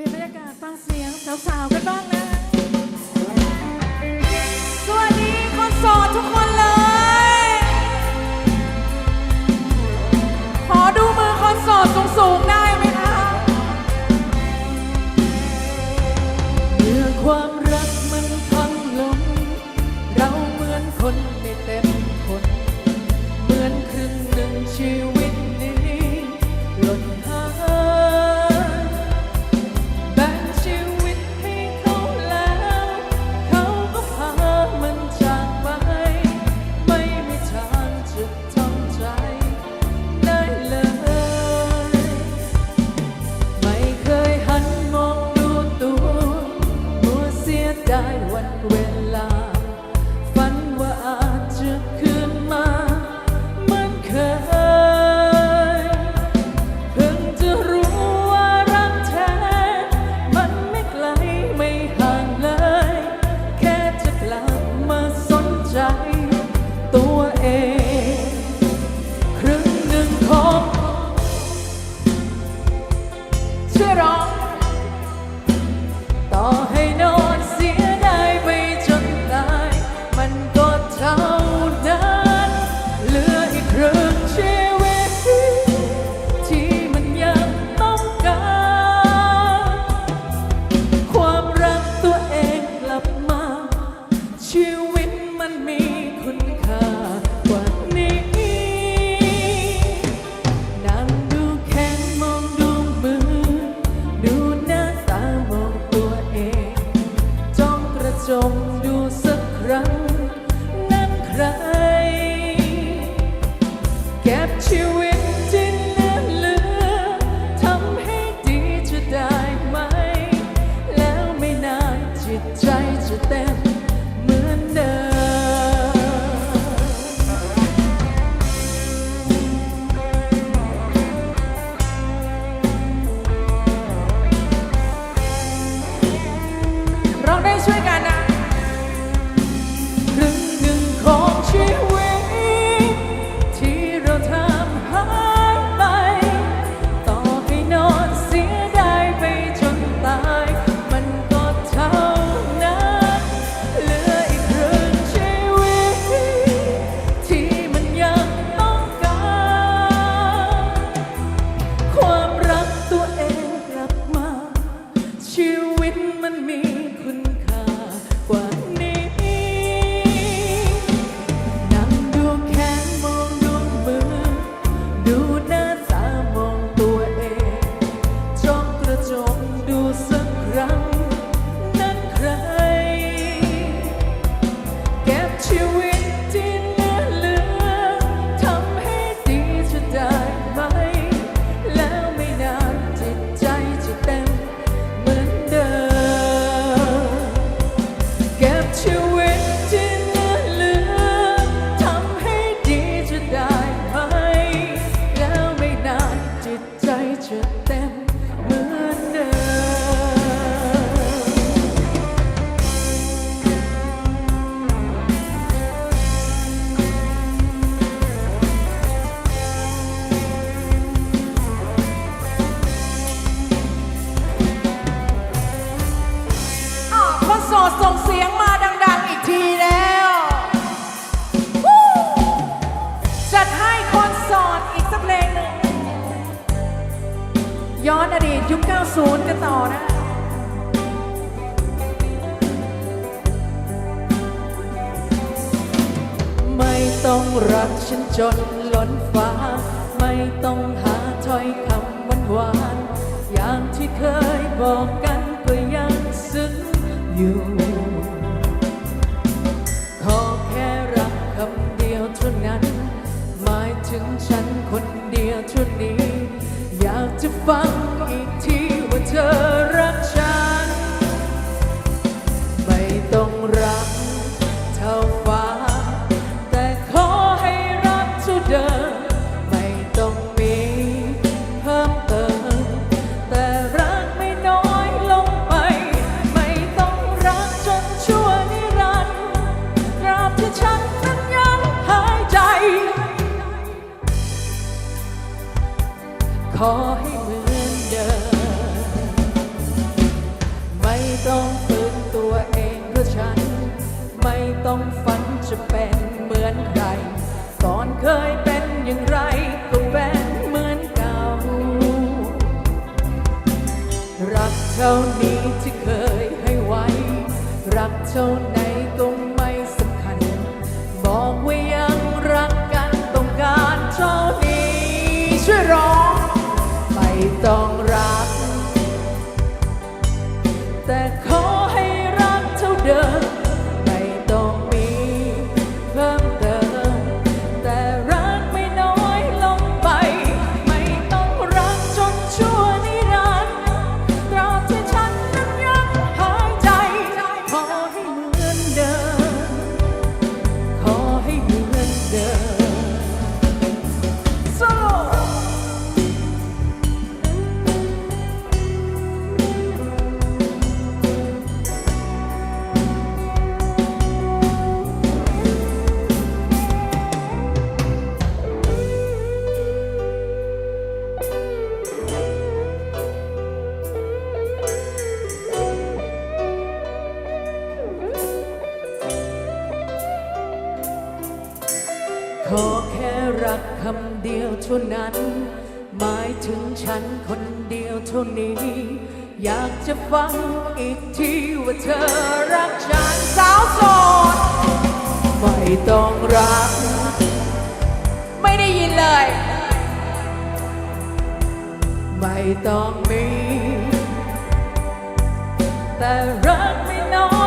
ลี่ยนบรรยากาศฟังเสียงสาวๆกันบ้างนะ สวัสดีคนโสดทุกคนเลย ขอดูมือคนโสดสูงๆได้ไหมคะเมื่อความรักมันพังลง เราเหมือนคน ใจตัวเอง มันมีคุณค่ากว่านี้นั่งดูแขนมองดูมือ ดูหน้าตามองตัวเอง จ้องกระจงดูสักครั้ง นั้นครั้ง you will. ูนย์กันต่อนะไม่ต้องรักฉันจนล้นฟ้า ไม่ต้องหาถ้อยคำหวานหวานอย่างที่เคยบอกกันก็ยังซึ้งอยู่ ขอแค่รักคำเดียวเท่านั้น หมายถึงฉัน ขอให้เหมือนเดิม ไม่ต้องฝืนตัวเองเพราะฉัน ไม่ต้องฝันจะเป็นเหมือนใคร ก่อนเคยเป็นอย่างไรก็เป็นเหมือนเก่า รักเท่านี้ที่เคยให้ไว้ รักเท่าไหน ขอแค่รักคำเดียวเท่านั้น หมายถึงฉันคนเดียวเท่านี้ อยากจะฟังอีกทีว่าเธอรักฉันสาวโสด ไม่ต้องรัก ไม่ได้ยินเลย ไม่ต้องมี แต่รักไม่น้อย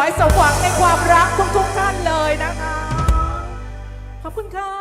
ขอให้สมหวังในความรักทุกๆท่านเลยนะคะ ขอบคุณค่ะ